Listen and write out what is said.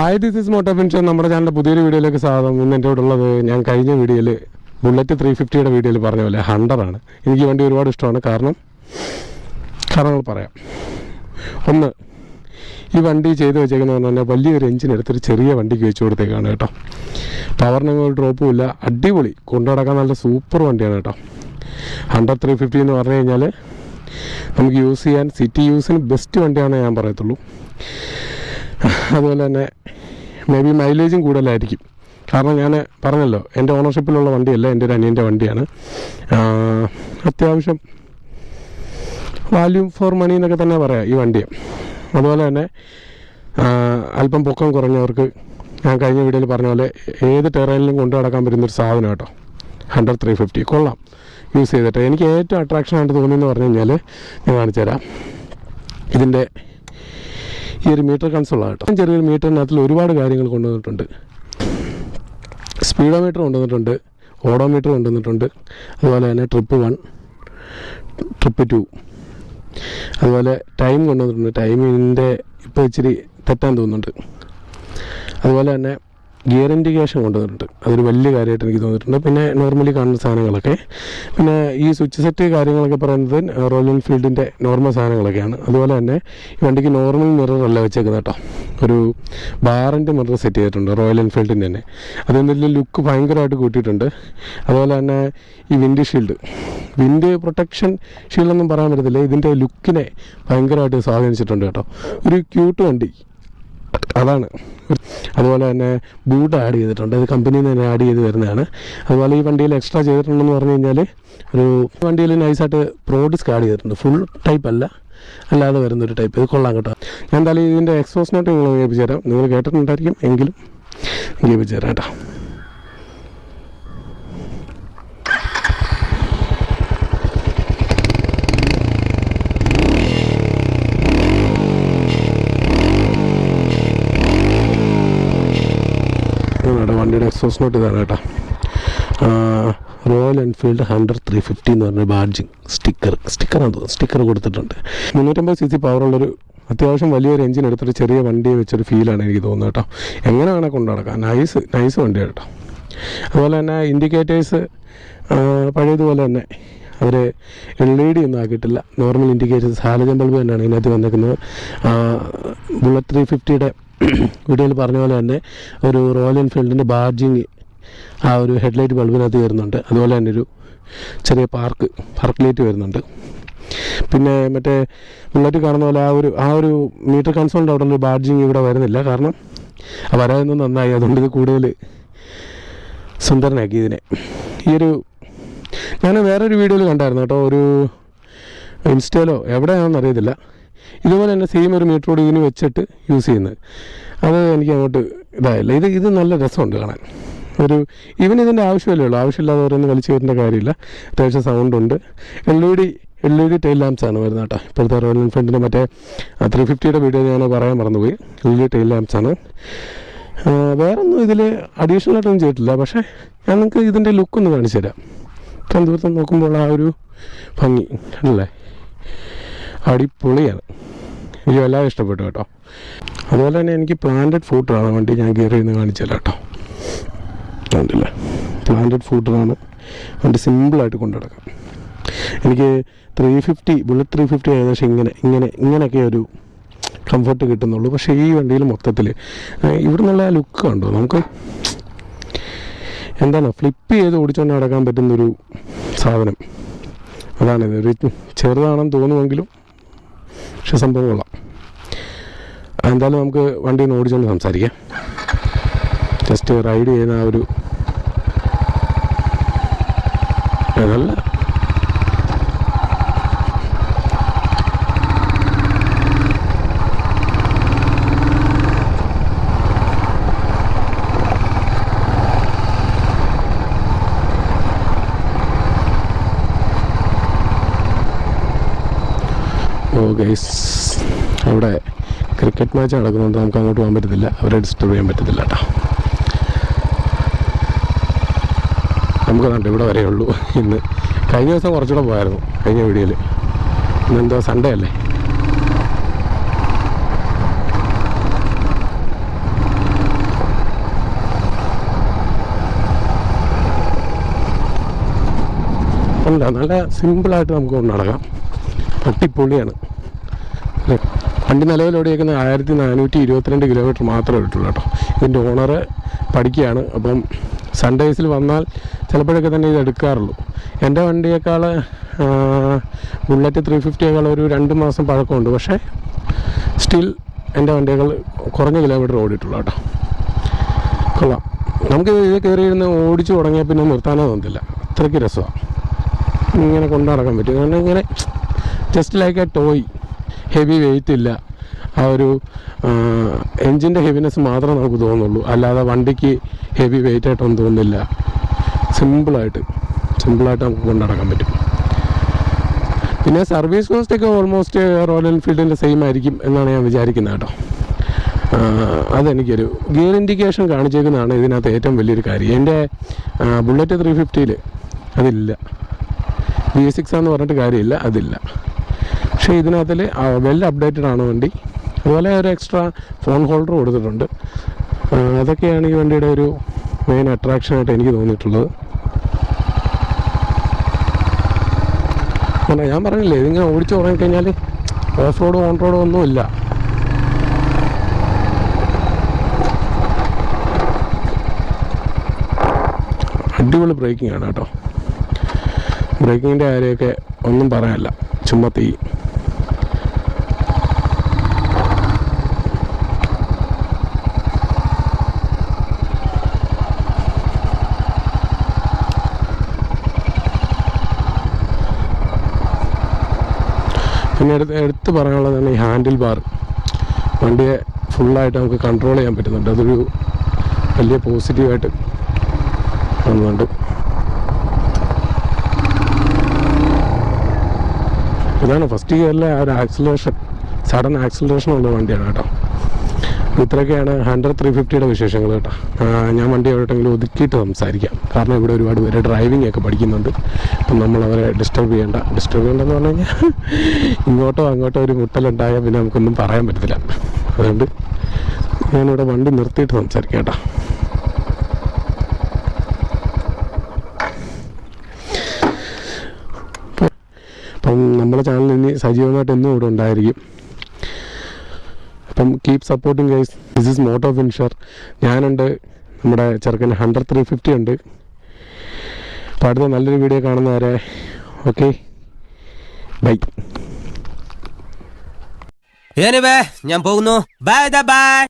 Hi this is moto pension നമ്മുടെ ചാനലിന്റെ പുതിയൊരു വീഡിയോയിലേക്ക് സ്വാഗതം. ഇന്ന് എന്റെ കൂടെ ഉള്ളത് ഞാൻ കഴിഞ്ഞ വീഡിയോയിൽ ബുള്ളറ്റ് ത്രീ ഫിഫ്റ്റിയുടെ വീഡിയോയിൽ പറഞ്ഞ പോലെ ഹണ്ടറാണ് എനിക്ക് വണ്ടി ഒരുപാട് ഇഷ്ടമാണ്. കാരണം കാരണങ്ങൾ പറയാം. ഒന്ന് ഈ വണ്ടി ചെയ്ത് വെച്ചേക്കുന്നത് പറഞ്ഞാൽ വലിയൊരു എഞ്ചിൻ എടുത്തൊരു ചെറിയ വണ്ടിക്ക് വെച്ച് കൊടുത്തേക്കാണ് കേട്ടോ. പവറിനൊന്നും ഒരു ഡ്രോപ്പും ഇല്ല. അടിപൊളി. കൊണ്ടു നടക്കാൻ നല്ല സൂപ്പർ വണ്ടിയാണ് കേട്ടോ. ഹൺഡ്രഡ് ത്രീ ഫിഫ്റ്റി എന്ന് പറഞ്ഞു കഴിഞ്ഞാൽ നമുക്ക് യൂസ് ചെയ്യാൻ സിറ്റി യൂസിന് ബെസ്റ്റ് വണ്ടിയാണെന്ന് ഞാൻ പറയത്തുള്ളൂ. അതുപോലെ തന്നെ മേ ബി മൈലേജും കൂടുതലായിരിക്കും. കാരണം ഞാൻ പറഞ്ഞല്ലോ എന്റെ ഓണർഷിപ്പിലുള്ള വണ്ടിയല്ല എന്റെ ഒരു അനിയന്റെ വണ്ടിയാണ്. അത്യാവശ്യം വാല്യൂ ഫോർ മണി എന്നൊക്കെ തന്നെ പറയാം ഈ വണ്ടിയെ. അതുപോലെ തന്നെ അല്പം പൊക്കം കുറഞ്ഞവർക്ക് ഞാൻ കഴിഞ്ഞ വീഡിയോയിൽ പറഞ്ഞ പോലെ ഏത് ടെറൈനിലും കൊണ്ടു നടക്കാൻ പറ്റുന്നൊരു സാധനം കേട്ടോ. ഹൺഡ്രഡ് ത്രീ ഫിഫ്റ്റി കൊള്ളാം. യൂസ് ചെയ്തിട്ട്. എനിക്ക് ഏറ്റവും അട്രാക്ഷൻ ആയിട്ട് തോന്നിയെന്ന് പറഞ്ഞു കഴിഞ്ഞാൽ ഞാൻ കാണിച്ചു തരാം ഇതിന്റെ ഈ ഒരു മീറ്റർ കൺസോളാണ് കേട്ടോ ചെറിയൊരു മീറ്ററിനകത്തിൽ ഒരുപാട് കാര്യങ്ങൾ കൊണ്ടുവന്നിട്ടുണ്ട്. സ്പീഡോമീറ്റർ കൊണ്ടുവന്നിട്ടുണ്ട്. ഓഡോമീറ്റർ കൊണ്ടുവന്നിട്ടുണ്ട്. അതുപോലെ തന്നെ ട്രിപ്പ് വൺ ട്രിപ്പ് ടു. അതുപോലെ ടൈം കൊണ്ടുവന്നിട്ടുണ്ട്. ടൈമിന്റെ ഇപ്പോൾ ഇച്ചിരി തെറ്റാൻ തോന്നുന്നുണ്ട്. അതുപോലെ തന്നെ ഗിയർ ഇൻഡിക്കേഷൻ കൊണ്ടുവന്നിട്ടുണ്ട്. അതൊരു വലിയ കാര്യമായിട്ട് എനിക്ക് തോന്നിയിട്ടുണ്ട്. പിന്നെ നോർമലി കാണുന്ന സാധനങ്ങളൊക്കെ. പിന്നെ ഈ സ്വിച്ച് സെറ്റ് കാര്യങ്ങളൊക്കെ പറയുന്നത് റോയൽ എൻഫീൽഡിന്റെ നോർമൽ സാധനങ്ങളൊക്കെയാണ്. അതുപോലെ തന്നെ ഈ വണ്ടിക്ക് നോർമൽ മിറർ അല്ല വെച്ചേക്കുന്നത് കേട്ടോ. ഒരു ബാറിന്റെ മിറർ സെറ്റ് ചെയ്തിട്ടുണ്ട് റോയൽ എൻഫീൽഡിന്റെ തന്നെ. അതിന്റെ ലുക്ക് ഭയങ്കരമായിട്ട് കൂട്ടിയിട്ടുണ്ട്. അതുപോലെ തന്നെ ഈ വിൻഡ് ഷീൽഡ് വിൻഡ് പ്രൊട്ടക്ഷൻ ഷീൽഡൊന്നും പറയാൻ പറ്റത്തില്ല. ഇതിന്റെ ലുക്കിനെ ഭയങ്കരമായിട്ട് സ്വാധീനിച്ചിട്ടുണ്ട് കേട്ടോ. ഒരു ക്യൂട്ട് വണ്ടി. അതാണ്. അതുപോലെ തന്നെ ബൂട്ട് ആഡ് ചെയ്തിട്ടുണ്ട്. അത് കമ്പനിയിൽ നിന്ന് തന്നെ ആഡ് ചെയ്ത് വരുന്നതാണ്. അതുപോലെ ഈ വണ്ടിയിൽ എക്സ്ട്രാ ചെയ്തിട്ടുണ്ടെന്ന് പറഞ്ഞു കഴിഞ്ഞാൽ ഒരു വണ്ടിയിൽ നൈസായിട്ട് പ്രോഡിസ്ക് ആഡ് ചെയ്തിട്ടുണ്ട്. ഫുൾ ടൈപ്പ് അല്ല. അല്ലാതെ വരുന്നൊരു ടൈപ്പ് ഇത് കൊള്ളാം കേട്ടോ. ഞാൻ എന്തായാലും ഇതിന്റെ എക്സ്പോസ് നോട്ട് നിങ്ങൾ കേൾപ്പിച്ചു തരാം. നിങ്ങൾ കേട്ടിട്ടുണ്ടായിരിക്കും. എങ്കിലും കേൾപ്പിച്ചു തരാം കേട്ടോ. എക്സോസ് നോട്ട് ഇതാണ് കേട്ടോ. Royal Enfield hundred three fifty എന്ന് പറഞ്ഞ ബാഡ്ജിങ് സ്റ്റിക്കർ സ്റ്റിക്കറാണ് തോന്നുന്നു. സ്റ്റിക്കർ കൊടുത്തിട്ടുണ്ട്. മുന്നൂറ്റമ്പത് സി സി പവറുള്ളൊരു അത്യാവശ്യം വലിയൊരു എഞ്ചിൻ എടുത്തിട്ട് ചെറിയ വണ്ടി വെച്ചൊരു ഫീലാണ് എനിക്ക് തോന്നുന്നത് കേട്ടോ. എങ്ങനെ വേണേൽ കൊണ്ടു നടക്കാം. നൈസ് നൈസ് വണ്ടി കേട്ടോ. അതുപോലെ തന്നെ ഇൻഡിക്കേറ്റേഴ്സ് പഴയതുപോലെ തന്നെ അവർ എൽ ഇ ഡി ഒന്നും ആക്കിയിട്ടില്ല. നോർമൽ ഇൻഡിക്കേറ്റേഴ്സ് ഹാലജൻ ബൾബ് തന്നെയാണ് ഇതിനകത്ത് വന്നിരിക്കുന്നത്. ബുള്ളറ്റ് ത്രീ ഫിഫ്റ്റിയുടെ വീഡിയോയിൽ പറഞ്ഞ പോലെ തന്നെ ഒരു റോയൽ എൻഫീൽഡിന്റെ ബാർജിങ് ആ ഒരു ഹെഡ്ലൈറ്റ് ബൾബിനകത്ത് വരുന്നുണ്ട് അതുപോലെ തന്നെ ഒരു ചെറിയ പാർക്ക് പാർക്ക് ലൈറ്റ് വരുന്നുണ്ട്. പിന്നെ മറ്റേ ബുള്ളറ്റ് കാണുന്ന പോലെ ആ ഒരു ആ ഒരു മീറ്റർ കൺസോളിന്റെ അവിടെ ഒരു ബാർജിങ് ഇവിടെ വരുന്നില്ല. കാരണം വരാതൊന്നും നന്നായി. അതുകൊണ്ട് ഇത് കൂടുതൽ സുന്ദരനാക്കി ഇതിനെ. ഈ ഒരു ഞാൻ വേറൊരു വീഡിയോയിൽ കണ്ടായിരുന്നു കേട്ടോ. ഒരു ഇൻസ്റ്റയിലോ എവിടെയാണെന്ന് അറിയത്തില്ല. ഇതുപോലെ തന്നെ സെയിം ഒരു മീറ്ററോട് ഇതിന് വെച്ചിട്ട് യൂസ് ചെയ്യുന്നത്. അത് എനിക്ക് അങ്ങോട്ട് ഇതായില്ല. ഇത് ഇത് നല്ല രസമുണ്ട് കാണാൻ. ഒരു ഇവൻ ഇതിന്റെ ആവശ്യമല്ലേ ഉള്ളൂ. ആവശ്യമില്ലാതെ ഓരോന്ന് വലിച്ചു വരുന്ന കാര്യമില്ല. അത്യാവശ്യം സൗണ്ടുണ്ട് L E D L E D lamps ആണ് വരുന്നത് കേട്ടോ. ഇപ്പോഴത്തെ റോയൽ എൻഫീൽഡിന്റെ മറ്റേ ത്രീ ഫിഫ്റ്റിയുടെ വീഡിയോ ഞാൻ പറയാൻ മറന്നുപോയി. എൽ ഇ ഡി ആണ്. ആ, വേറൊന്നും ഇതിൽ അഡീഷണൽ ആയിട്ടൊന്നും ചെയ്തിട്ടില്ല. പക്ഷേ ഞാൻ നിങ്ങൾക്ക് ഇതിന്റെ ലുക്കൊന്ന് കാണിച്ചു തരാം. ദൂരത്ത് നോക്കുമ്പോൾ ആ ഒരു ഭംഗി അല്ലേ? അടിപൊളിയാണ്. എനിക്ക് വല്ലാതെ ഇഷ്ടപ്പെട്ടു കേട്ടോ. അതുപോലെ തന്നെ എനിക്ക് പ്ലാന്റഡ് ഫൂട്ടറാണ് വേണ്ടി ഞാൻ കയറി ഇന്ന് കാണിച്ചല്ല കേട്ടോ. കണ്ടില്ലേ? പ്ലാന്റഡ് ഫൂട്ടറാണ് വണ്ടി സിമ്പിളായിട്ട് കൊണ്ടു നടക്കാം എനിക്ക് three fifty Bullet three fifty ഏകദേശം ഇങ്ങനെ ഇങ്ങനെ ഇങ്ങനെയൊക്കെ ഒരു കംഫർട്ട് കിട്ടുന്നുള്ളൂ. പക്ഷേ ഈ വണ്ടിയിൽ മൊത്തത്തിൽ ഇവിടെ ആ ലുക്ക് കണ്ടോ? നമുക്ക് എന്താണ് ഫ്ലിപ്പ് ചെയ്ത് ഓടിച്ചുകൊണ്ട് നടക്കാൻ പറ്റുന്നൊരു സാധനം. അതാണിത് ഒരു ചെറുതാണെന്ന് തോന്നുമെങ്കിലും പക്ഷെ സംഭവം കൊള്ളാം. എന്തായാലും നമുക്ക് വണ്ടി ഓടിച്ചുകൊണ്ട് സംസാരിക്കാം. ജസ്റ്റ് റൈഡ് ചെയ്യുന്ന ആ ഒരു നല്ല ഗൈസ് അവിടെ ക്രിക്കറ്റ് മാച്ച് നടക്കുന്നത് നമുക്ക് അങ്ങോട്ട് പോകാൻ പറ്റത്തില്ല. അവരെ ഡിസ്റ്റർബ് ചെയ്യാൻ പറ്റത്തില്ല കേട്ടോ. നമുക്ക് കണ്ട് ഇവിടെ വരേ ഉള്ളൂ. ഇന്ന് കഴിഞ്ഞ ദിവസം കുറച്ചുകൂടെ പോയായിരുന്നു കഴിഞ്ഞ വീഡിയോയിൽ ഇന്നെന്തോ സൺഡേ അല്ലേ? ഉണ്ട് നല്ല സിമ്പിളായിട്ട് നമുക്ക് കൊണ്ട് നടക്കാം വണ്ടി നിലവിൽ ഓടിയേക്കുന്നത് ആയിരത്തി നാനൂറ്റി ഇരുപത്തിരണ്ട് കിലോമീറ്റർ മാത്രമേ ഇട്ടുള്ളൂ കേട്ടോ. ഇതിന്റെ ഓണർ പഠിക്കുകയാണ്. അപ്പം സൺഡേസിൽ വന്നാൽ ചിലപ്പോഴൊക്കെ തന്നെ ഇത് എടുക്കാറുള്ളൂ. എന്റെ വണ്ടിയേക്കാൾ ബുള്ളറ്റ് ത്രീ ഫിഫ്റ്റിയേക്കാൾ ഒരു രണ്ട് മാസം പഴക്കമുണ്ട്. പക്ഷേ സ്റ്റിൽ എന്റെ വണ്ടിയേക്കാൾ കുറഞ്ഞ കിലോമീറ്റർ ഓടിയിട്ടുള്ളൂ കേട്ടോ. കൊള്ളാം. നമുക്ക് ഇത് കയറിയിരുന്ന് ഓടിച്ചു തുടങ്ങിയാൽ പിന്നെ നിർത്താനോ തോന്നില്ല അത്രയ്ക്ക് രസമാണ്. ഇങ്ങനെ കൊണ്ടു നടക്കാൻ പറ്റും. കാരണം ഇങ്ങനെ just like a toy heavy weight ഇല്ല. ആ ഒരു എൻജിന്റെ ഹെവിനെസ് മാത്രമേ നമുക്ക് തോന്നുള്ളൂ. അല്ലാതെ വണ്ടിക്ക് ഹെവി വെയിറ്റ് ആയിട്ടൊന്നും തോന്നുന്നില്ല. സിമ്പിളായിട്ട് സിമ്പിളായിട്ട് നമുക്ക് കൊണ്ടു നടക്കാൻ പറ്റും. പിന്നെ സർവീസ് കോസ്റ്റ് ഒക്കെ ഓൾമോസ്റ്റ് റോയൽ എൻഫീൽഡിന്റെ സെയിം ആയിരിക്കും എന്നാണ് ഞാൻ വിചാരിക്കുന്നത് കേട്ടോ. അതെനിക്കൊരു ഗിയർ ഇൻഡിക്കേഷൻ കാണിച്ചേക്കുന്നതാണ് ഇതിനകത്ത് ഏറ്റവും വലിയൊരു കാര്യം. എന്റെ ബുള്ളറ്റ് ത്രീ ഫിഫ്റ്റിയിൽ അതില്ല. എസ് സിക്സ് എന്ന് പറഞ്ഞിട്ട് കാര്യമില്ല അതില്ല. പക്ഷേ ഇതിനകത്തിൽ വെൽ അപ്ഡേറ്റഡ് ആണ് വണ്ടി. അതുപോലെ ഒരു എക്സ്ട്രാ ഫോൺ ഹോൾഡർ കൊടുത്തിട്ടുണ്ട്. അതൊക്കെയാണ് ഈ വണ്ടിയുടെ ഒരു മെയിൻ അട്രാക്ഷനായിട്ട് എനിക്ക് തോന്നിയിട്ടുള്ളത്. അല്ല ഞാൻ പറഞ്ഞില്ലേ ഇതിങ്ങനെ ഓടിച്ചു തുടങ്ങിക്കഴിഞ്ഞാൽ ഓഫ് റോഡ് ഓൺ ഒന്നും ഒന്നുമില്ല. അടിപൊളി ബ്രേക്കിംഗ് ആണ് കേട്ടോ. ബ്രേക്കിങ്ങിന്റെ കാര്യമൊക്കെ ഒന്നും പറയാനല്ല. ചുമ്മാ തീ. പിന്നെ എടുത്ത് എടുത്ത് പറയാനുള്ളതാണ് ഈ ഹാൻഡിൽ ബാർ. വണ്ടിയെ ഫുള്ളായിട്ട് നമുക്ക് കൺട്രോൾ ചെയ്യാൻ പറ്റുന്നുണ്ട്. അതൊരു വലിയ പോസിറ്റീവായിട്ട് വന്നുണ്ട് ഇതാണ് ഫസ്റ്റ് ഗിയറിലെ ആ ഒരു ആക്സിലേഷൻ സഡൻ ആക്സിലറേഷൻ ഉള്ള വണ്ടിയാണ് കേട്ടോ. ഇത്രയൊക്കെയാണ് ഹൺഡ്രഡ് ത്രീ ഫിഫ്റ്റിയുടെ വിശേഷങ്ങൾ കേട്ടോ. ഞാൻ വണ്ടി എവിടെയെങ്കിലും ഒതുക്കിയിട്ട് സംസാരിക്കാം. കാരണം ഇവിടെ ഒരുപാട് പേര് ഡ്രൈവിംഗ് ഒക്കെ പഠിക്കുന്നുണ്ട്. അപ്പം നമ്മൾ അവരെ ഡിസ്റ്റർബ് ചെയ്യേണ്ട. ഡിസ്റ്റർബ് ചെയ്യേണ്ടെന്ന് പറഞ്ഞു കഴിഞ്ഞാൽ ഇങ്ങോട്ടോ അങ്ങോട്ടോ ഒരു മുട്ടലുണ്ടായാൽ പിന്നെ നമുക്കൊന്നും പറയാൻ പറ്റത്തില്ല. അതുകൊണ്ട് ഞാനിവിടെ വണ്ടി നിർത്തിയിട്ട് സംസാരിക്കാം കേട്ടോ. അപ്പം നമ്മുടെ ചാനൽ ഇനി സജീവമായിട്ട് എന്നും ഇവിടെ ഉണ്ടായിരിക്കും. അപ്പം keep supporting guys this is moto finisher ഞാനുണ്ട്. നമ്മുടെ ചെറുക്കൻ ഹൺഡ്രഡ് ത്രീ ഫിഫ്റ്റി ഉണ്ട്. അപ്പം അടുത്ത നല്ലൊരു വീഡിയോ കാണുന്നവരെ ഓക്കെ ബൈ ഞാൻ പോകുന്നു. Bye bye